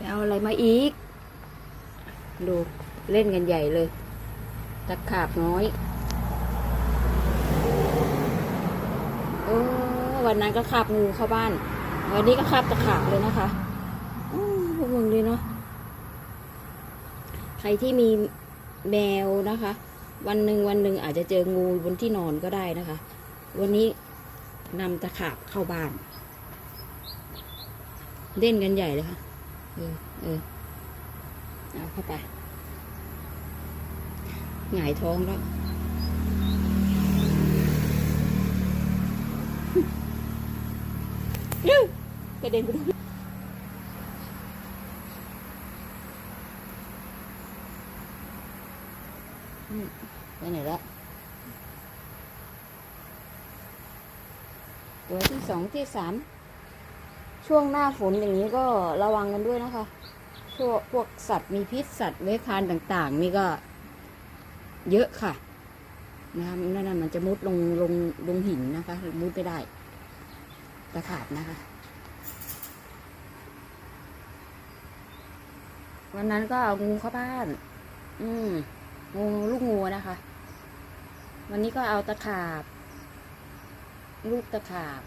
ไปเอาอะไรมาอีก ดูเล่นกันใหญ่เลย ตะขาบน้อย โอ้วันนั้นก็ขาบงูเข้าบ้าน วันนี้ก็ขาบตะขาบเลยนะคะอู้พวกมึงเลยเนาะ ใครที่มีแมวนะคะ วันหนึ่งวันหนึ่งอาจจะเจองูบนที่นอนก็ได้นะคะ วันนี้นำตะขาบเข้าบ้าน เล่นกันใหญ่เลยค่ะ เออเออเอาเข้าไปหงายท้องแล้วเร็วกระเด็นไปดูไปไหนละตัวที่สองที่สาม ช่วงหน้าฝนอย่างนี้ก็ระวังกันด้วยนะคะช่วงพวกสัตว์มีพิษสัตว์เลื้อยคลานต่างๆ นี่ก็เยอะค่ะนะคะนั่นน่ะมันจะมุดลงลงลงหินนะคะ มุดไปได้ตะขาบนะคะ วันนั้นก็เอางูเข้าบ้าน อืมงูลูกงูนะคะ วันนี้ก็เอาตะขาบ ลูกตะขาบ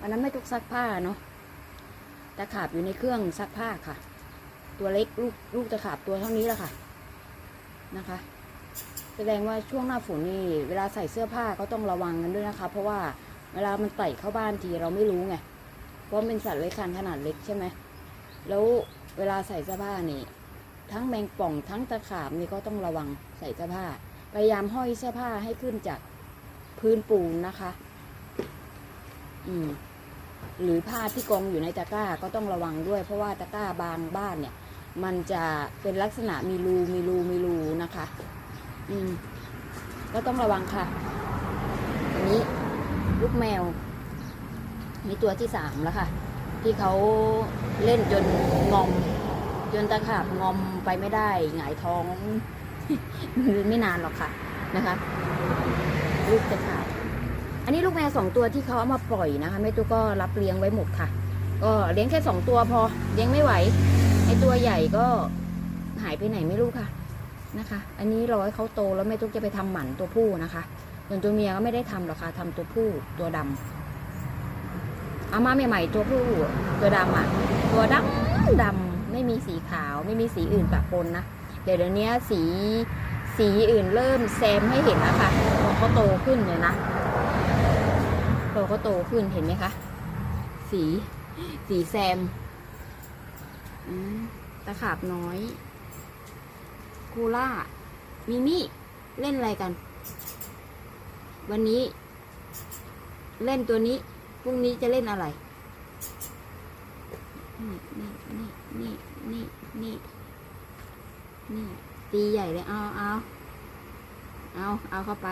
วันนั้นไม่ตุกซักผ้าเนาะตะขาบอยู่ในเครื่องซักผ้าค่ะ ตัวเล็กลูกลูกตะขาบตัวเท่านี้แหละค่ะนะคะ แสดงว่าช่วงหน้าฝนนี่เวลาใส่เสื้อผ้าก็ต้องระวังกันด้วยนะคะ เพราะว่าเวลามันไต่เข้าบ้านทีเราไม่รู้ไงเพราะเป็นสัตว์เลื้อยคลานขนาดเล็กใช่ไหมแล้วเวลาใส่เสื้อผ้านี่ ทั้งแมงป่องทั้งตะขาบนี่ก็ต้องระวังใส่เสื้อผ้า พยายามห้อยเสื้อผ้าให้ขึ้นจากพื้นปูนนะคะ อืม หรือผ้าที่กองอยู่ในตะกร้าก็ต้องระวังด้วย เพราะว่าตะกร้าบางบ้านเนี่ย มันจะเป็นลักษณะมีรูมีรูมีรูนะคะ อืม ก็ต้องระวังค่ะ อันนี้ลูกแมวนี่ตัวที่สามแล้วค่ะ ที่เขาเล่นจนงอม จนตะขาบงอมไปไม่ได้หงายท้อง ไม่นานหรอกค่ะนะคะ ลูกตะขาบ อันนี้ลูกแมวสองตัวที่เขาเอามาปล่อยนะคะแม่ตุ๊กก็รับเลี้ยงไว้หมดค่ะ ก็เลี้ยงแค่สองตัวพอเลี้ยงไม่ไหวไอตัวใหญ่ก็หายไปไหนไม่รู้ค่ะนะคะ อันนี้รอให้เขาโตแล้วแม่ตุ๊กจะไปทำหมันตัวผู้นะคะส่วนตัวเมียก็ไม่ได้ทำหรอกค่ะทำตัวผู้ตัวดำเอามาใหม่ๆตัวผู้ตัวดำอะ ตัวดำดำไม่มีสีขาวไม่มีสีอื่นปะปนนะเดี๋ยวเดี๋ยวนี้สีสีอื่นเริ่มแซมให้เห็นแล้วค่ะพอเขาโตขึ้นเนี่ยนะ พอเขาโตขึ้นเห็นไหมคะ สี สีแซมตะขาบน้อยคูล่า มิมี่ เล่นอะไรกัน วันนี้ เล่นตัวนี้ พรุ่งนี้จะเล่นอะไร นี่นี่นี่นี่นี่นี่ตีใหญ่เลย เอาเอาเอาเอาเข้าไป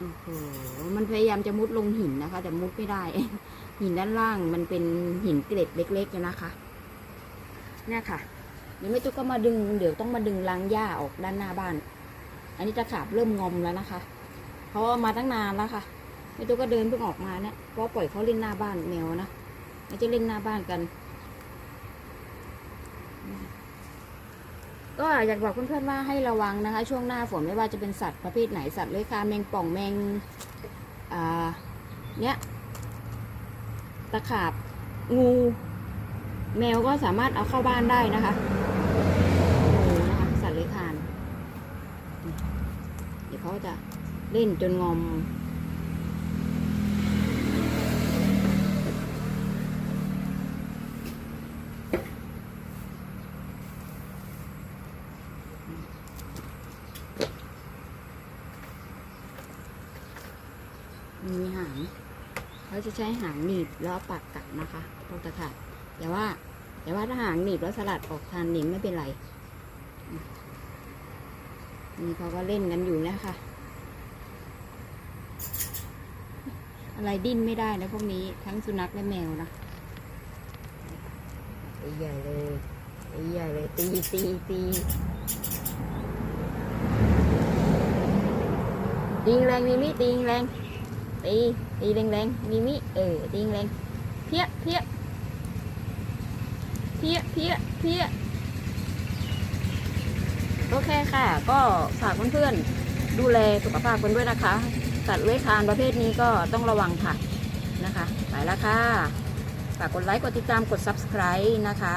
โอ้โหมันพยายามจะมุดลงหินนะคะ แต่มุดไม่ได้ หินด้านล่างมันเป็นหินเกล็ดเล็กๆอะนะคะ เนี่ยค่ะเดี๋ยวแม่ตุ๊กก็มาดึงเดี๋ยวต้องมาดึงรางหญ้าออกด้านหน้าบ้าน อันนี้ตะขาบเริ่มงอมแล้วนะคะเพราะว่ามาตั้งนานแล้วค่ะแม่ตุ๊กก็เดินเพิ่งออกมาเนี่ยเพราะปล่อยเขาเล่นหน้าบ้านแมวนะไม่จะเล่นหน้าบ้านกัน ก็อยากบอกเพื่อนๆว่าให้ระวังนะคะ ช่วงหน้าฝนไม่ว่าจะเป็นสัตว์ประเภทไหนสัตว์เลื้อยคลานแมงป่องแมงอ่าเนี้ยตะขาบงู แมวก็สามารถเอาเข้าบ้านได้นะคะงูนะคะสัตว์เลื้อยคลาน เดี๋ยวเขาจะเล่นจนงอม มีหางเขาจะใช้หางหนีบแล้วปากกัดนะคะพวกตะขาบแต่ว่าแต่ว่าถ้าหางหนีบแล้วสลัดออกทานหนิงไม่เป็นไรนี่เขาก็เล่นกันอยู่นะคะ อะไรดิ้นไม่ได้นะพวกนี้ทั้งสุนัขและแมวนะตีใหญ่เลยตีใหญ่เลยตีตีตีตีแรงมีมิตีแรง ตีตีแรงๆมีมิเออตีแรงเพี้ยเพี้ยเพี้ยเพี้ยเพี้ยโอเคค่ะ ก็ฝากเพื่อนๆดูแลสุขภาพกันด้วยนะคะ สัตว์เลื้อยคลานประเภทนี้ก็ต้องระวังค่ะนะคะไปแล้วค่ะฝากกดไลค์กดติดตามกด subscribe นะคะ